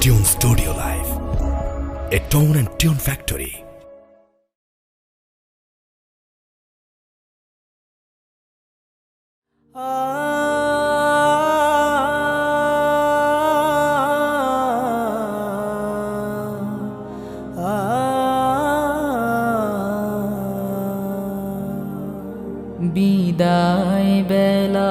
Tune Studio Live, a tone and tune factory. বিদায় বেলা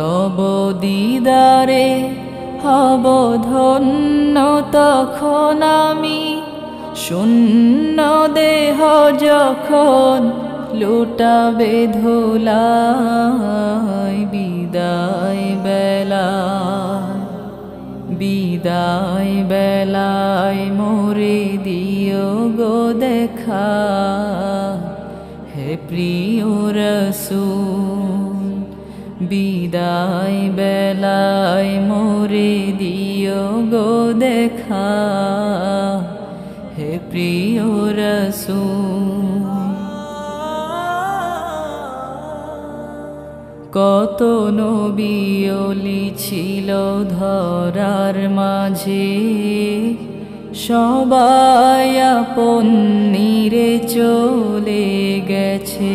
তব দিদারে হব ধন্য তখন আমি। শূন্য দেহ যখন লুটাবে ধোলাই, বিদায় বেলা, বিদায় বেলায় মোরে দিও গো দেখা। হে প্রিয় রসুল বিদায় বেলায় মোরে দিও গো দেখা। হে প্রিয় রসুল, কত নবিয়লি ছিল ধরার মাঝে। সবাই আপন নিরে চলে গেছে।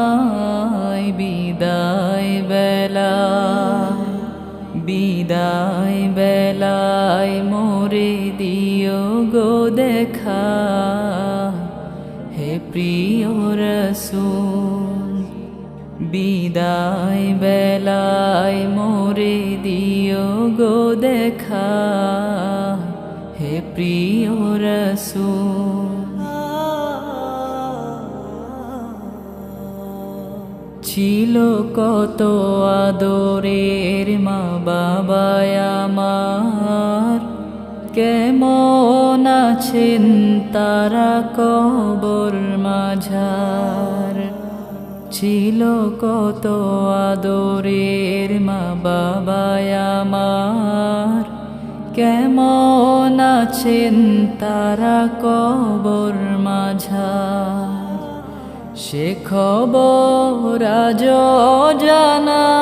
প্রিয় রসুল, বিদায় বেলায় মোরে দিও গো দেখা। হে প্রিয় রসুল, ছিল কত আদরের মা বাবায় আমার। কেমন আছেন তারা কবর মাঝার। ছিল কত আদরের মা বাবায় আমার। কেমন আছেন তারা কবর মাঝার? সে খবর জানা।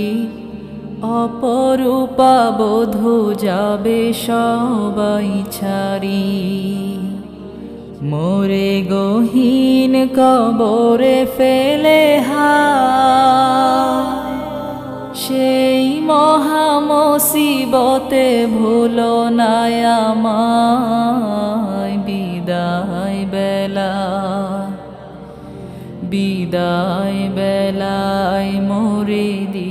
অপরূপা বধু যাবে সবাই ছাড়ি। মোরে গহীন কবরে ফেলে হা সেই মহামসিবতে ভুল নায়ামায় বিদায় বেলা, বিদায় বেলায় মোরে গো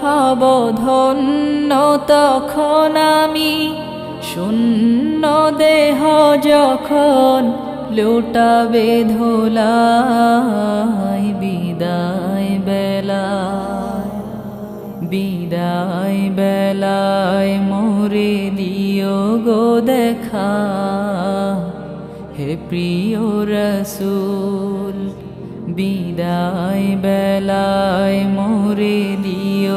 হব ধন্য তখন আমি। শূন্য দেহ যখন লুটাবে ধোলাই, বিদায় বেলায় বিদায় বেলায় মোরে দিও গো দেখা। হে প্রিয় রসুল, বিদায় বেলায় মোরে দিও